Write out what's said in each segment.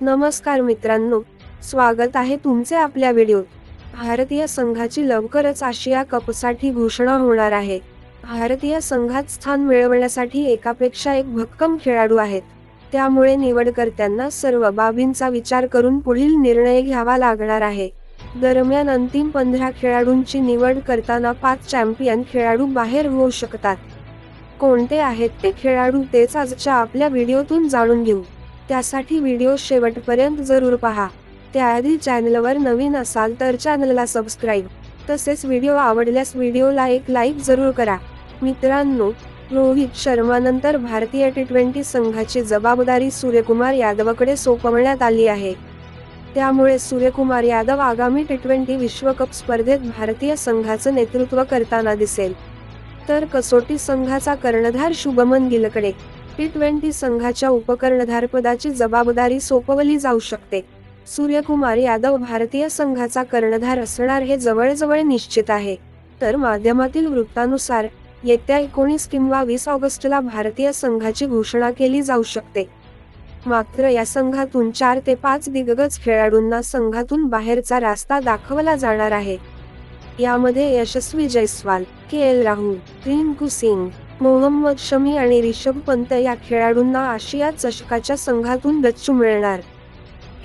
नमस्कार मित्रांनो स्वागत आहे तुमचे आपल्या व्हिडिओत. भारतीय संघाची लवकरच आशिया कपसाठी घोषणा होणार आहे. भारतीय संघात स्थान मिळवण्यासाठी एकापेक्षा एक भक्कम खेळाडू आहेत. त्यामुळे निवडकर्त्यांना सर्व बाबींचा विचार करून पुढील निर्णय घ्यावा लागणार आहे. दरम्यान अंतिम पंधरा खेळाडूंची निवड करताना पाच चॅम्पियन खेळाडू बाहेर होऊ शकतात. कोणते आहेत ते खेळाडू तेच आजच्या आपल्या व्हिडिओतून जाणून घेऊ. त्यासाठी व्हिडिओ शेवटपर्यंत जरूर पहा. त्याआधी चॅनलवर नवीन असाल तर चॅनलला सबस्क्राईब. तसेच व्हिडिओ आवडल्यास व्हिडिओला एक लाईक जरूर करा. मित्रांनो रोहित शर्मानंतर भारतीय टी ट्वेंटी संघाची जबाबदारी सूर्यकुमार यादवकडे सोपवण्यात आली आहे. त्यामुळे सूर्यकुमार यादव आगामी टी ट्वेंटी विश्वकप स्पर्धेत भारतीय संघाचं नेतृत्व करताना दिसेल. तर कसोटी संघाचा कर्णधार शुभमन गिलकडे. टी ट्वेंटी संघाच्या उपकर्णधारपदाची जबाबदारी सोपवली जाऊ शकते. सूर्यकुमार यादव भारतीय संघाचा कर्णधार असणार हे जवळजवळ निश्चित आहे. तर माध्यमातील वृत्तानुसार येत्या एकोणीस किंवा वीस ऑगस्टला भारतीय संघाची घोषणा केली जाऊ शकते. मात्र या संघातून चार ते पाच दिग्गज खेळाडूंना संघातून बाहेरचा रास्ता दाखवला जाणार आहे. यामध्ये यशस्वी जयस्वाल के एल राहुल रिंकू सिंग मोहम्मद शमी आणि रिषभ पंत या खेळाडूंना आशिया चषकाच्या संघातून गच्चू मिळणार.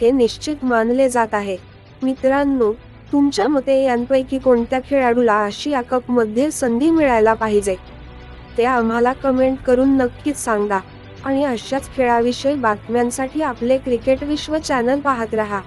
हे निश्चित मानले जात आहे. मित्रांनो तुमच्या मते यांपैकी कोणत्या खेळाडूला आशिया कपमध्ये संधी मिळायला पाहिजे? ते आम्हाला कमेंट करून नक्कीच सांगा. आणि अशाच खेळाविषयी बातम्यांसाठी आपले क्रिकेट विश्व चॅनल पाहत रहा.